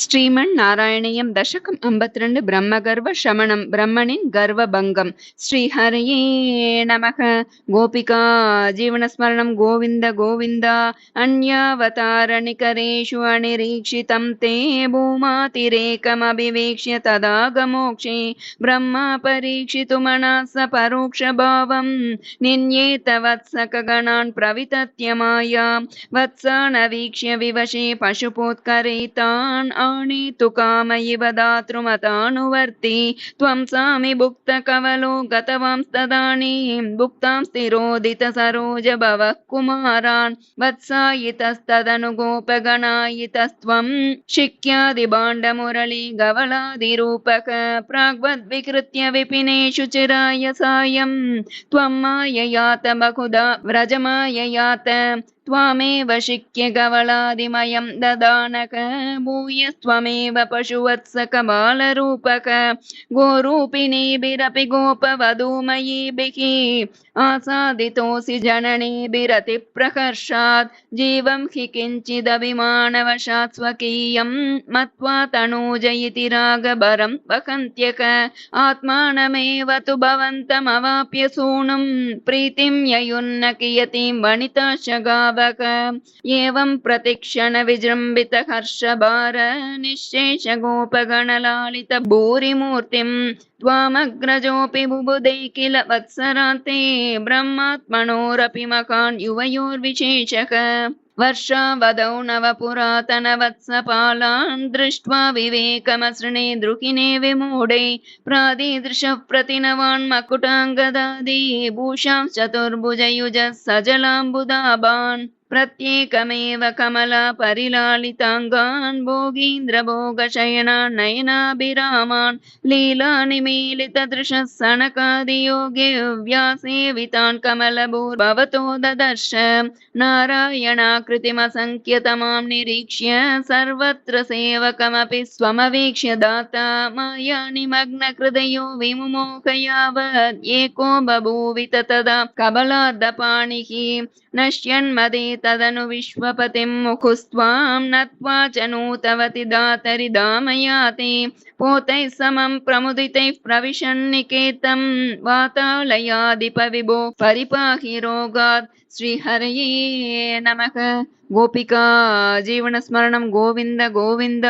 ஸ்ரீமன் நாராயணியம் தசகம் ஐம்பத்தி ரெண்டு பிரம்மகர்வ சமணம் பிரம்மனின் கர்வபங்கம் ஸ்ரீஹரையே நமக கோபிகா ஜீவனஸ்மரணம் கோவிந்த கோவிந்தா அந்யாவதாரணிகரேஷு அனிரீக்ஷிதம் தே பூமாதிரேகமபிவேக்ஷ்ய ததாகமோக்ஷே பிரம்மா பரீட்சித்துமனாச பரோக்ஷபாவம் நின்யே தவத்சககணான் பிரவிதத்ய மாயா வத்சானवीक्ष्य विवशे पशुपोत्करे तान् आनीतु काम इव दातृमतानुवर्ति त्वं सामि भुक्तकवलो गतवांस्तदानीं भुक्तां स्थिरोदितसरोजभवः कुमारान् वत्सायितस्तदनुगोपगणायितस्त्वं शिक्यादिभाण्डमुरली गवलादिरूपक प्राग्वद्विकृत्य विपिनेषु चिराय सायं त्वं माययात बहुधा व्रजमाययात त्वामेव शिक्यगवलादिमयं ददानक भूयस्त्वमेव पशुवत्सकबालरूपक गोरूपिणीभिरपि गोपवधूमयीभिः आसादितोऽसि जननीभिरतिप्रकर्षात् जीवं हि किञ्चिदभिमानवशात् स्वकीयं मत्वा इति रागबरं वकन्त्यक आत्मानमेव तु भवन्तमवाप्यसोणुं प्रीतिं ययुन्न कियतीं वणिता एवं प्रतिक्षण विजृम्बित हर्षभार निःशेषगोपगणलालितभूरिमूर्तिं त्वामग्रजोऽपि बुबुदे किल वत्सरा ते ब्रह्मात्मनोरपि मकान् युवयोर्विशेषक वर्षा वर्षावदौ नवपुरातनवत्सपालान् दृष्ट्वा विवेकमसृणे द्रुकिणे विमूढे प्रादिदृशः प्रतिनवान्मकुटाङ्गदादि भूषां चतुर्भुजयुजः सजलाम्बुदाभान् प्रत्येकमेव कमला परिलालिताङ्गान् भोगीन्द्रभोगशयनान् नयनाभिरामान् लीलानिमीलितदृशः सनकादियोगे व्यासेवितान् कमलभूर्भवतो ददर्श नारायणाकृतिमसङ्ख्यतमां निरीक्ष्य सर्वत्र सेवकमपि स्वमवीक्ष्य दाता माया निमग्नहृदयो विमुमोख यावद् एको बभूवित तदा कबलाद्दपाणिः नश्यन्मदे तदनु विश्वपतिं मुखुस्त्वां नत्वा च नूतवति दातरि दामयाति पूतैः समं प्रमुदितैः प्रविशन्निकेतं वातालयादिपविभो परिपाहि रोगात् श्रीहरये नमः गोपिका जीवनस्मरणं गोविन्द गोविन्द